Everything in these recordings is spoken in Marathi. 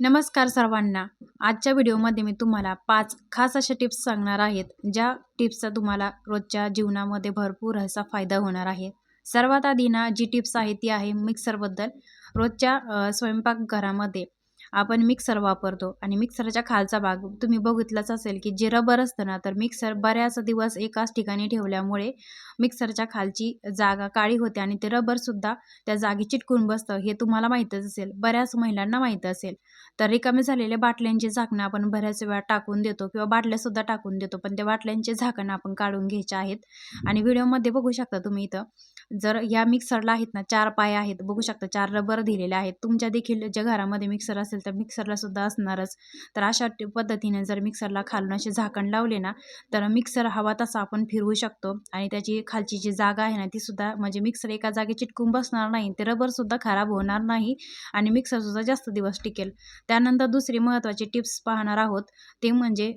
नमस्कार सर्वांना. आजच्या व्हिडिओमध्ये मी तुम्हाला पाच खास अशा टिप्स सांगणार आहेत ज्या टिप्सचा तुम्हाला रोजच्या जीवनामध्ये भरपूर असा फायदा होणार आहे. सर्वात आधी ना जी टिप्स आहे ती आहे मिक्सरबद्दल रोजच्या स्वयंपाकघरामध्ये आपण मिक्सर वापरतो आणि मिक्सरच्या खालचा भाग तुम्ही बघितलंच असेल की जे रबर असतं ना तर मिक्सर बऱ्याच दिवस एकाच ठिकाणी ठेवल्यामुळे मिक्सरच्या खालची जागा काळी होते आणि ते रबरसुद्धा त्या जागी चिटकून बसतं. हे तुम्हाला माहीतच असेल बऱ्याच महिलांना माहीत असेल. तर रिकामे झालेल्या बाटल्यांची झाकणं आपण बऱ्याच वेळा टाकून देतो किंवा बाटल्यासुद्धा टाकून देतो पण त्या बाटल्यांचे झाकण आपण काढून घ्यायचे आहेत. आणि व्हिडिओमध्ये बघू शकता तुम्ही इथं जर या मिक्सरला आहेत ना चार पाय आहेत बघू शकता चार रबर दिलेले आहेत. तुमच्या देखील ज्या घरामध्ये मिक्सर असेल तर मिक्सरला सुद्धा असणारच. तर अशा पद्धतीने जर मिक्सरला खालून असे झाकण लावले ना तर मिक्सर हवा तसा आपण फिरवू शकतो. आणि त्याची खालची जी जागा आहे ना ती सुद्धा म्हणजे मिक्सर एका जागी चिटकून बसणार नाही ते रबरसुद्धा खराब होणार नाही आणि मिक्सरसुद्धा जास्त दिवस टिकेल. त्यानंतर दुसरी महत्त्वाची टिप्स पाहणार आहोत ते म्हणजे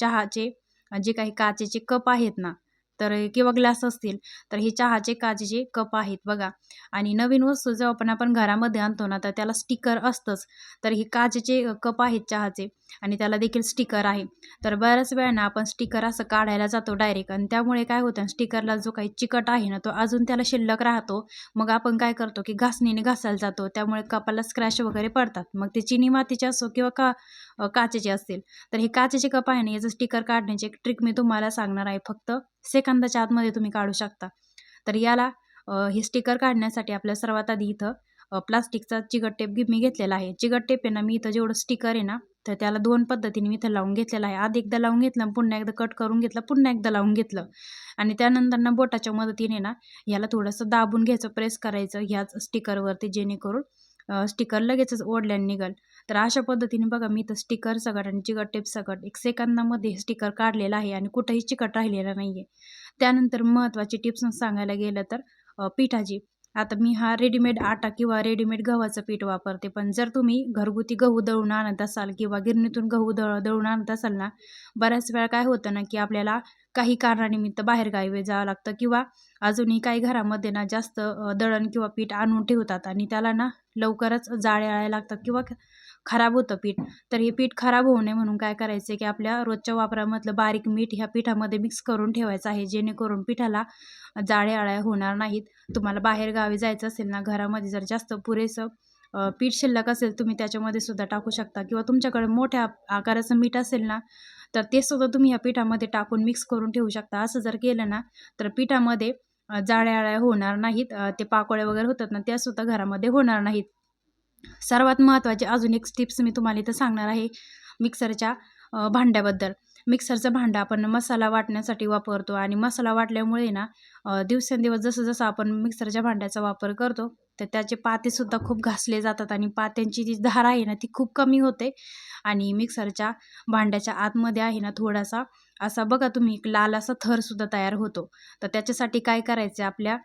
चहाचे जे काही काचेचे कप आहेत ना तर किंवा ग्लास असतील तर हे चहाचे काचेचे कप आहेत बघा. आणि नवीन वस्तू जेव्हा पण आपण घरामध्ये आणतो ना तर त्याला स्टिकर असतंच. तर हे काचेचे कप आहेत चहाचे आणि त्याला देखील स्टिकर आहे. तर बऱ्याच वेळानं आपण स्टिकर असं काढायला जातो डायरेक्ट आणि त्यामुळे काय होतं स्टिकरला जो काही चिकट आहे ना तो अजून त्याला शिल्लक राहतो. मग आपण काय करतो की घासणीने घासायला जातो. त्यामुळे कपाला स्क्रॅच वगैरे पडतात. मग ते चिनी मातीचे असो किंवा का काचेचे असतील. तर हे काचेचे कप आहे ना याचं स्टिकर काढण्याची एक ट्रिक मी तुम्हाला सांगणार आहे. फक्त सेकंदाच्या आतमध्ये तुम्ही काढू शकता. तर याला हे स्टिकर काढण्यासाठी आपल्या सर्वात आधी इथं प्लास्टिकचा चिकट टेप मी घेतलेला आहे. चिकट टेप आहे ना मी इथं जेवढं स्टिकर आहे ना तर त्याला दोन पद्धतीने मी इथं लावून घेतलेलं आहे. आधी एकदा लावून घेतलं पुन्हा एकदा कट करून घेतलं पुन्हा एकदा लावून घेतलं. आणि त्यानंतर ना बोटाच्या मदतीने ना याला थोडंसं दाबून घ्यायचं प्रेस करायचं ह्याच स्टिकरवरती जेणेकरून स्टिकर लगेचच ओढल्याने निघाल. तर अशा पद्धतीने बघा मी तर स्टिकर सगट आणि चिकट टेप सगट एक सेकंदामध्ये स्टिकर काढलेला आहे आणि कुठंही चिकट राहिलेला नाही आहे त्यानंतर महत्त्वाची टिप्स सांगायला गेलं तर पिठाची. आता मी हा रेडीमेड आटा किंवा रेडीमेड गव्हाचं पीठ वापरते. पण जर तुम्ही घरगुती गहू दळून आणत असाल किंवा गिरणीतून गहू दळ दळून आणत असाल ना बऱ्याच वेळा काय होतं ना की आपल्याला काही कारणानिमित्त बाहेरगावी जावं लागतं किंवा अजूनही काही घरामध्ये ना जास्त दळण किंवा पीठ आणून ठेवतात आणि त्याला ना लवकरच जाळे आळायला लागतात किंवा खराब होतं पीठ. तर हे पीठ खराब होऊ नये म्हणून काय करायचं की आपल्या रोजच्या वापरामधलं बारीक मीठ ह्या पिठामध्ये मिक्स करून ठेवायचं आहे जेणेकरून पिठाला जाळे आळ्या होणार नाहीत. तुम्हाला बाहेर गावी जायचं असेल ना घरामध्ये जर जास्त पुरेसं पीठ शिल्लक असेल तुम्ही त्याच्यामध्ये सुद्धा टाकू शकता. किंवा तुमच्याकडे मोठ्या आकाराचं मीठ असेल ना तर ते सुद्धा तुम्ही या पिठामध्ये टाकून मिक्स करून ठेवू शकता. असं जर केलं ना तर पिठामध्ये जाळ्या होणार नाहीत. ते पाकोळ्या वगैरे होतात ना त्यासुद्धा घरामध्ये होणार नाहीत. सर्वात महत्त्वाचे अजून एक टिप्स मी तुम्हाला इथं सांगणार आहे मिक्सरच्या भांड्याबद्दल. मिक्सरचं भांडं आपण मसाला वाटण्यासाठी वापरतो आणि मसाला वाटल्यामुळे ना दिवसेंदिवस जसं जसं आपण मिक्सरच्या भांड्याचा वापर करतो तर त्याचे पातेसुद्धा खूप घासले जातात आणि पात्यांची जी धार आहे ना ती खूप कमी होते. आणि मिक्सरच्या भांड्याच्या आतमध्ये आहे ना थोडासा असा बघा तुम्ही एक लाल असा थरसुद्धा तयार होतो. तर त्याच्यासाठी काय करायचं आपल्या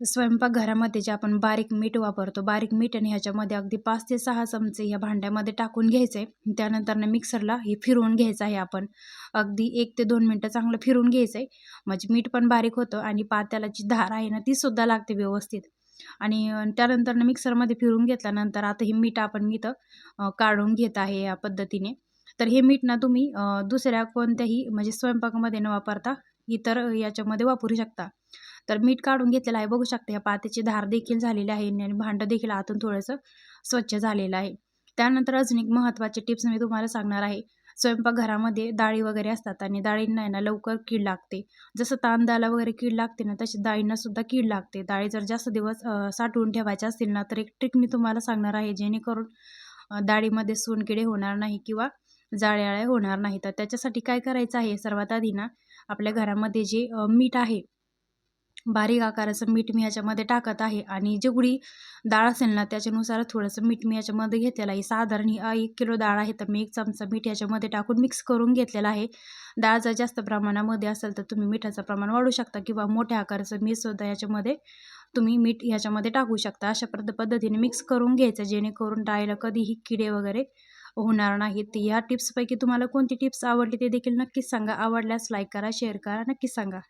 स्वयंपाकघरामध्ये जे आपण बारीक मीठ वापरतो बारीक मीठ आणि ह्याच्यामध्ये अगदी पाच ते सहा चमचे ह्या भांड्यामध्ये टाकून घ्यायचे. आहे त्यानंतरनं मिक्सरला हे फिरवून घ्यायचं आहे आपण. अगदी एक ते दोन मिनटं चांगलं फिरवून घ्यायचं आहे म्हणजे मीठ पण बारीक होतं आणि पात्याला जी धार आहे ना ती सुद्धा लागते व्यवस्थित. आणि त्यानंतरनं त्यानंतर मिक्सरमध्ये फिरून घेतल्यानंतर आता हे मीठ आपण मी तर काढून घेत आहे या पद्धतीने. तर हे मीठ ना तुम्ही दुसऱ्या कोणत्याही म्हणजे स्वयंपाकामध्ये न वापरता इतर याच्यामध्ये वापरू शकता. तर मीठ काढून घेतलेलं आहे. बघू शकता या पात्याची धार देखील झालेली आहे आणि भांडं देखील आतून थोडंसं स्वच्छ झालेलं आहे. त्यानंतर अजून एक महत्त्वाचे टिप्स मी तुम्हाला सांगणार आहे. स्वयंपाकघरामध्ये डाळी वगैरे असतात आणि डाळींना आहे ना लवकर कीड लागते. जसं तांदळाला वगैरे कीड लागते ना तशी डाळींना सुद्धा कीड लागते. डाळी जर जास्त दिवस साठवून ठेवायच्या असतील ना तर एक ट्रिक मी तुम्हाला सांगणार आहे जेणेकरून डाळीमध्ये सोनकिडे होणार नाही किंवा जाळ्याळ्या होणार नाही. तर त्याच्यासाठी काय करायचं आहे? सर्वात आधी ना आपल्या घरामध्ये जे मीठ आहे बारीक आकाराचं मीठ मी याच्यामध्ये टाकत आहे. आणि जेवढी डाळ असेल ना त्याच्यानुसार थोडंसं मीठ मी याच्यामध्ये घेतलेलं आहे. साधारण ही एक किलो डाळ आहे तर मी एक चमचा मीठ याच्यामध्ये टाकून मिक्स करून घेतलेला आहे. डाळ जर जास्त प्रमाणामध्ये असेल तर तुम्ही मिठाचं प्रमाण वाढू शकता किंवा मोठ्या आकाराचं मीठसुद्धा याच्यामध्ये तुम्ही मीठ ह्याच्यामध्ये टाकू शकता. अशा पद्ध पद्धतीने मिक्स करून घ्यायचं जेणेकरून डाळीला कधीही किडे वगैरे होणार नाहीत. या टिप्सपैकी तुम्हाला कोणती टिप्स आवडली ते देखील नक्कीच सांगा. आवडल्यास लाईक करा शेअर करा नक्कीच सांगा.